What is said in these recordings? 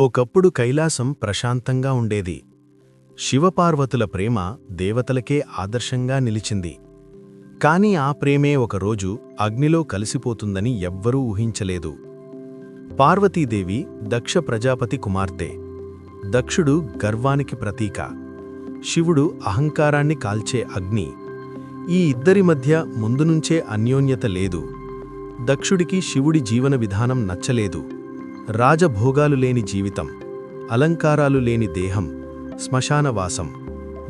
ఒకప్పుడు కైలాసం ప్రశాంతంగా ఉండేది. శివపార్వతుల ప్రేమ దేవతలకే ఆదర్శంగా నిలిచింది. కాని ఆ ప్రేమే ఒకరోజు అగ్నిలో కలిసిపోతుందని ఎవ్వరూ ఊహించలేదు. పార్వతీదేవి దక్ష ప్రజాపతి కుమార్తె. దక్షుడు గర్వానికి ప్రతీక. శివుడు అహంకారాన్ని కాల్చే అగ్ని. ఈ ఇద్దరి మధ్య ముందునుంచే అన్యోన్యత లేదు. దక్షుడికి శివుడి జీవన విధానం నచ్చలేదు. రాజభోగాలు లేని జీవితం అలంకారాలు లేని దేహం శ్మశానవాసం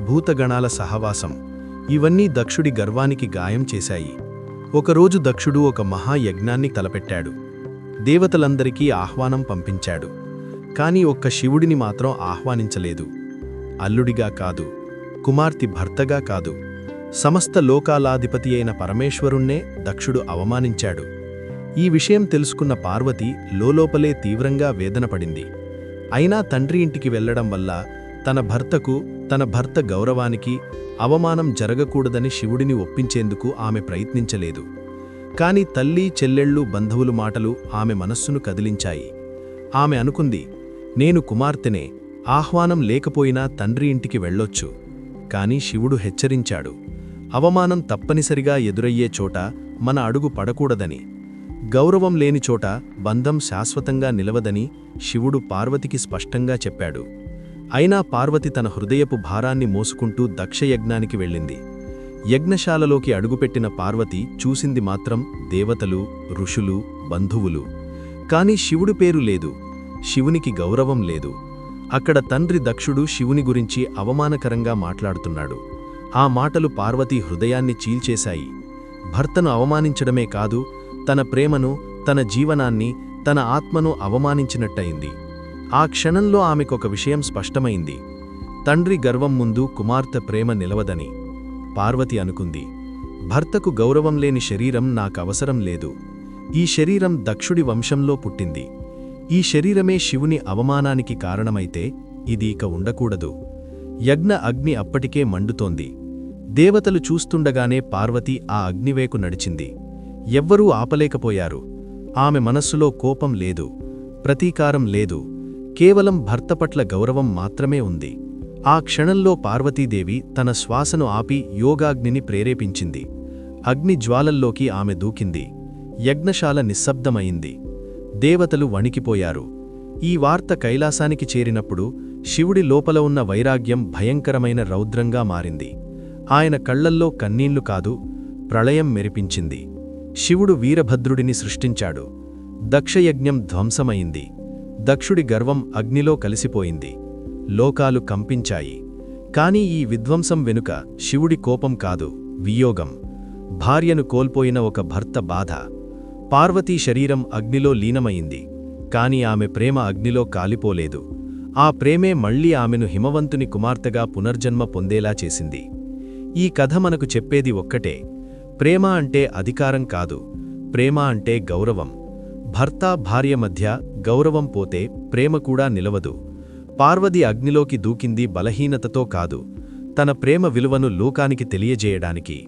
భూతగణాల సహవాసం ఇవన్నీ దక్షుడి గర్వానికి గాయం చేశాయి. ఒకరోజు దక్షుడు ఒక మహాయజ్ఞాన్ని తలపెట్టాడు. దేవతలందరికీ ఆహ్వానం పంపించాడు. కాని ఒక్క శివుడిని మాత్రం ఆహ్వానించలేదు. అల్లుడిగా కాదు కుమార్తె భర్తగా కాదు సమస్త లోకాలాధిపతి అయిన పరమేశ్వరుణ్ణే దక్షుడు అవమానించాడు. ఈ విషయం తెలుసుకున్న పార్వతి లోలోపలే తీవ్రంగా వేదనపడింది. అయినా తండ్రి ఇంటికి వెళ్ళడం వల్ల తన భర్తకు తన భర్త గౌరవానికి అవమానం జరగకూడదని శివుడిని ఒప్పించేందుకు ఆమె ప్రయత్నించలేదు. కాని తల్లి చెల్లెళ్ళు బంధువులు మాటలు ఆమె మనస్సును కదిలించాయి. ఆమె అనుకుంది నేను కుమార్తెనే ఆహ్వానం లేకపోయినా తండ్రి ఇంటికి వెళ్ళొచ్చు కాని శివుడు హెచ్చరించాడు అవమానం తప్పనిసరిగా ఎదురయ్యే చోట మన అడుగు పడకూడదని. గౌరవం లేని చోట బంధం శాశ్వతంగా నిలవదని శివుడు పార్వతికి స్పష్టంగా చెప్పాడు. అయినా పార్వతి తన హృదయపు భారాన్ని మోసుకుంటూ దక్షయజ్ఞానికి వెళ్ళింది. యజ్ఞశాలలోకి అడుగుపెట్టిన పార్వతి చూసింది మాత్రం దేవతలు ఋషులు బంధువులు. కాని శివుడు పేరు లేదు. శివునికి గౌరవం లేదు. అక్కడ తండ్రి దక్షుడు శివుని గురించి అవమానకరంగా మాట్లాడుతున్నాడు. ఆ మాటలు పార్వతి హృదయాన్ని చీల్చేశాయి. భర్తను అవమానించడమే కాదు తన ప్రేమను తన జీవనాన్ని తన ఆత్మను అవమానించినట్టయింది. ఆ క్షణంలో ఆమెకొక విషయం స్పష్టమైంది. తండ్రి గర్వం ముందు కుమార్తె ప్రేమ నిలవదని. పార్వతి అనుకుంది భర్తకు గౌరవం లేని శరీరం నాకవసరం లేదు. ఈ శరీరం దక్షుడి వంశంలో పుట్టింది. ఈ శరీరమే శివుని అవమానానికి కారణమైతే ఇది ఇక ఉండకూడదు. యజ్ఞ అగ్ని అప్పటికే మండుతోంది. దేవతలు చూస్తుండగానే పార్వతి ఆ అగ్నివేకు నడిచింది. ఎవ్వరూ ఆపలేకపోయారు. ఆమె మనస్సులో కోపం లేదు ప్రతీకారం లేదు కేవలం భర్త పట్ల గౌరవం మాత్రమే ఉంది. ఆ క్షణంలో పార్వతీదేవి తన శ్వాసను ఆపి యోగాగ్నిని ప్రేరేపించింది. అగ్ని జ్వాలల్లోకి ఆమె దూకింది. యజ్ఞశాల నిశ్శబ్దమయింది దేవతలు వణికిపోయారు. ఈ వార్త కైలాసానికి చేరినప్పుడు శివుడి లోపల ఉన్న వైరాగ్యం భయంకరమైన రౌద్రంగా మారింది. ఆయన కళ్ళల్లో కన్నీళ్ళు కాదు ప్రళయం మెరిపించింది. శివుడు వీరభద్రుడిని సృష్టించాడు. దక్షయజ్ఞం ధ్వంసమైంది. దక్షుడి గర్వం అగ్నిలో కలిసిపోయింది. లోకాలు కంపించాయి. కాని ఈ విధ్వంసం వెనుక శివుడి కోపం కాదు వియోగం. భార్యను కోల్పోయిన ఒక భర్త బాధ. పార్వతీ శరీరం అగ్నిలో లీనమయింది కాని ఆమె ప్రేమ అగ్నిలో కాలిపోలేదు. ఆ ప్రేమే మళ్ళీ ఆమెను హిమవంతుని కుమార్తెగా పునర్జన్మ పొందేలా చేసింది. ఈ కథ మనకు చెప్పేది ఒక్కటే. ప్రేమ అంటే అధికారం కాదు ప్రేమ అంటే గౌరవం. భర్త భార్య మధ్య గౌరవం పోతే ప్రేమ కూడా నిలవదు. పార్వతి అగ్నిలోకి దూకింది బలహీనతతో కాదు తన ప్రేమ విలువను లోకానికి తెలియజేయడానికి.